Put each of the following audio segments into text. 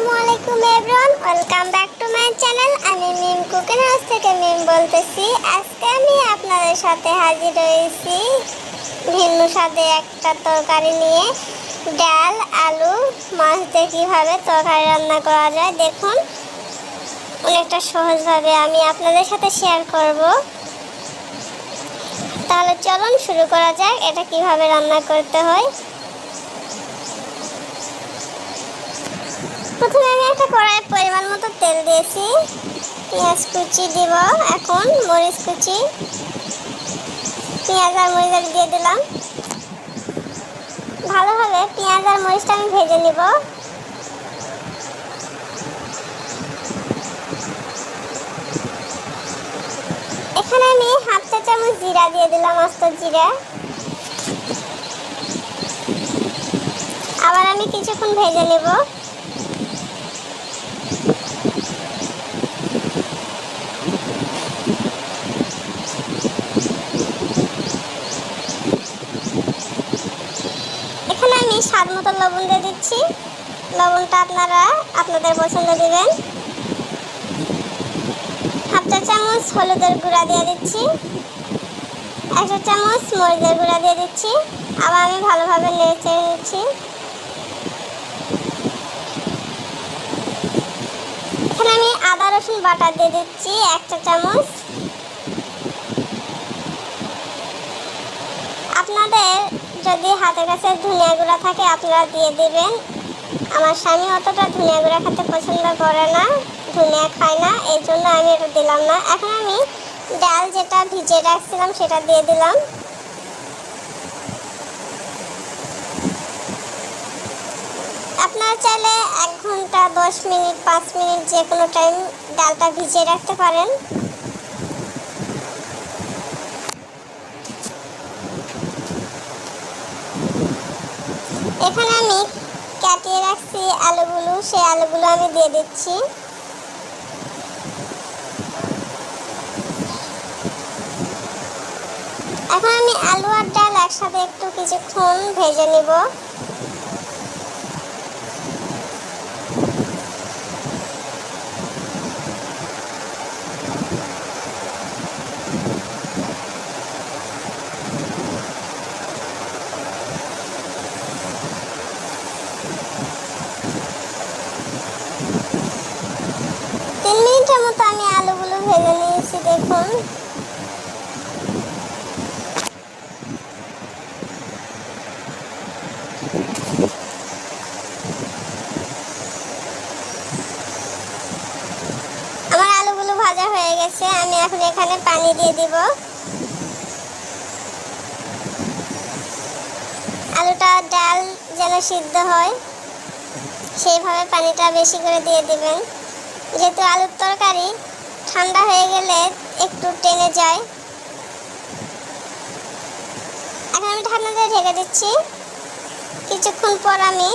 আসসালামু আলাইকুম welcome back to my channel আমি মিম কুকিং হাউস থেকে মিম বলতেছি। আজকে আমি আপনাদের সাথে হাজির হয়েছি ভিন্ন স্বাদে একটা তরকারি নিয়ে। ডাল, আলু, মাছ দিয়ে কীভাবে তরকারি রান্না করা যায় দেখুন। অনেকটা সহজভাবে আমি আপনাদের সাথে শেয়ার করব। তাহলে চলুন শুরু করা যাক, এটা কীভাবে রান্না করতে হয়। প্রথমে আমি একটা কড়াই পরিমাণ মতো তেল দিয়েছি। পেঁয়াজ কুচি দিব এখন, মরিচ কুচি। পেঁয়াজ আর মরিচ দিয়ে দিলাম। ভালোভাবে পেঁয়াজ আর মরিচটা আমি ভেজে নিব। এখানে আমি হাফ চা চামচ জিরা দিয়ে দিলাম আস্ত জিরা। আবার আমি কিছুক্ষণ ভেজে নেব এখানে আমি স্বাদ মতো লবণ দিয়ে দিচ্ছি। লবণটা আপনারা আপনাদের পছন্দ দিবেন। হাফ চা চামচ হলুদের গুঁড়া দিয়ে দিচ্ছি। এক চা চামচ মরিচের গুঁড়া দিয়ে দিচ্ছি। আবার আমি ভালোভাবে নেড়ে চেড়ে নিচ্ছি। এখানে আমি আদা রসুন বাটা দিয়ে দিচ্ছি, এক চা চামচ আপনাদের যদি হাতের কাছে ধনিয়া থাকে, আপনারা দিয়ে দিবেন। আমার স্বামী অতটা ধনিয়া খেতে পছন্দ করে না, ধনিয়া খায় না, এই জন্য আমি এটা দিলাম না। এখন আমি ডাল যেটা ভিজিয়ে রাখছিলাম, সেটা দিয়ে দিলাম। আপনারা চাইলে এক ঘণ্টা, দশ মিনিট, পাঁচ মিনিট যে কোনো টাইম ডালটা ভিজিয়ে রাখতে পারেন। এখানে আমি কাটিয়ে রাখছি আলুগুলো, সেই আলুগুলো আমি দিয়ে দিচ্ছি। এখন আমি আলু আর ডাল একসাথে একটু কিছুক্ষণ ভেজে নিব তিন মিনিটের মতো আমি আলুগুলো ভেজে নিয়েছি দেখুন আমার আলুগুলো ভাজা হয়ে গেছে, আমি এখন এখানে পানি দিয়ে দিব। আলুটা ডাল যেন সিদ্ধ হয়, সেইভাবে পানিটা বেশি করে দিয়ে দিবেন। যেহেতু আলুর তরকারি ঠান্ডা হয়ে গেলে একটু টেনে যায়। এখন আমি ঠান্ডা দিয়ে ঢেকে দিচ্ছি। কিছুক্ষণ পর আমি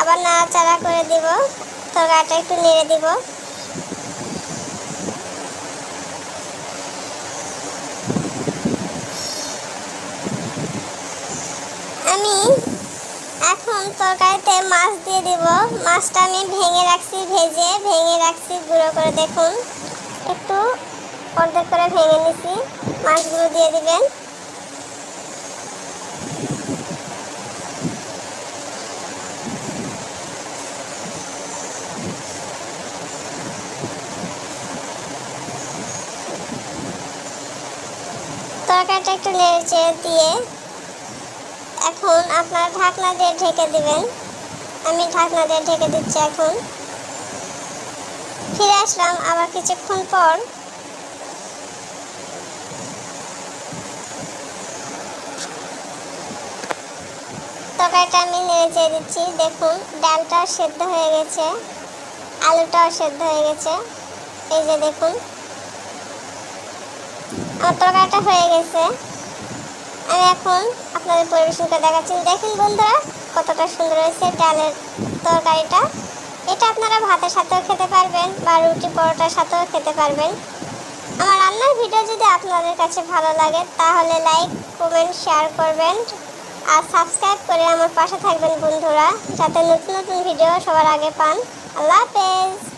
আবার নাড়াচাড়া করে দিব। তরকারিটা একটু নেড়ে দিব। আমি এখন তরকারিতে মাছ দিয়ে দিব। মাছটা আমি ভেঙে রাখছি, ভেজে, ভেঙে করে দেখুন। একটু অর্ধেক করে ভেঙে নিছি। মাছগুলো দিয়ে দিবেন। তরকারিটা একটু নেড়ে দিয়ে এখন আপনার ঢাকনা দিয়ে ঢেকে দিবেন। আমি ঢাকনা দিয়ে ঢেকে দিচ্ছি এখন। ফিরে আসলাম আবার কিছুক্ষণ পর। তরকারিটা আমি নেড়ে দিচ্ছি। দেখুন, ডালটাও সেদ্ধ হয়ে গেছে, আলুটাও সেদ্ধ হয়ে গেছে। এই যে দেখুন, আমার তরকারিটা হয়ে গেছে। আমি এখন আপনাদের পরিবেশন করে দেখাচ্ছি। দেখুন বন্ধুরা, কতটা সুন্দর হয়েছে ডালের তরকারিটা। এটা আপনারা ভাতের সাথেও খেতে পারবেন বা রুটি পরোটার সাথেও খেতে পারবেন। আমার রান্নার ভিডিও যদি আপনাদের কাছে ভালো লাগে, তাহলে লাইক কমেন্ট শেয়ার করবেন। আর সাবস্ক্রাইব করে আমার পাশে থাকবেন বন্ধুরা, যাতে নতুন নতুন ভিডিও সবার আগে পান। আল্লাহ হাফেজ!